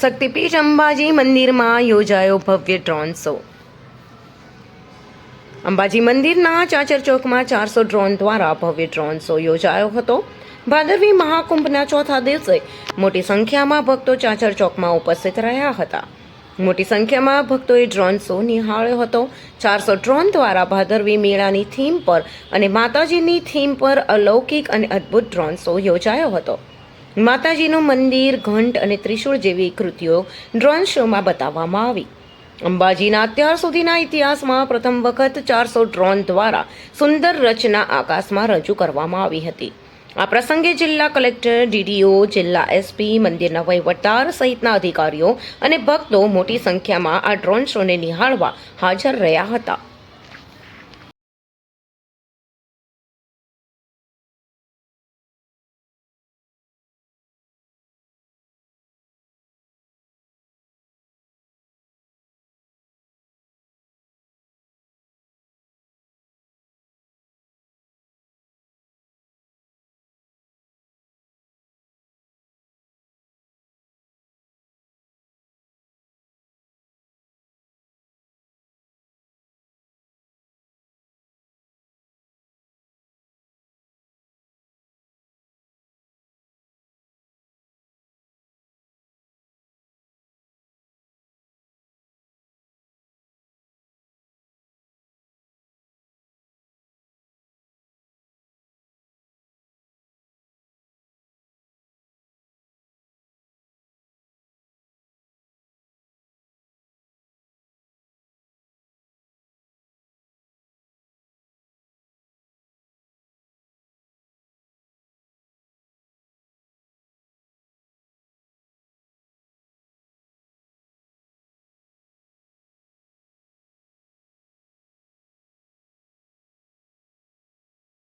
શક્તિપીઠ અંબાજી મંદિરમાં યોજાયો ભવ્ય ડ્રોન શો અંબાજી મંદિરના ચાચર ચોકમાં ચારસો ડ્રોન દ્વારા ભવ્ય ડ્રોન શો યોજાયો હતો. ભાદરવી મહાકુંભના ચોથા દિવસે મોટી સંખ્યામાં ભક્તો ચાચર ચોકમાં ઉપસ્થિત રહ્યા હતા. મોટી સંખ્યામાં ભક્તોએ ડ્રોન શો નિહાળ્યો હતો. ચારસો ડ્રોન દ્વારા ભાદરવી મેળાની થીમ પર અને માતાજીની થીમ પર અલૌકિક અને અદ્ભુત ડ્રોન શો યોજાયો હતો. માતાજીનું મંદિર, ઘંટ અને ત્રિશૂળ જેવી કૃતિઓ ડ્રોન શોમાં બતાવવામાં આવી. અંબાજીના અત્યાર સુધીના ઇતિહાસમાં પ્રથમ વખત ચારસો ડ્રોન દ્વારા સુંદર રચના આકાશમાં રજૂ કરવામાં આવી હતી. આ પ્રસંગે જિલ્લા કલેક્ટર, ડીડીઓ, જિલ્લા એસપી, મંદિરના વહીવટદાર સહિતના અધિકારીઓ અને ભક્તો મોટી સંખ્યામાં આ ડ્રોન શોને નિહાળવા હાજર રહ્યા હતા.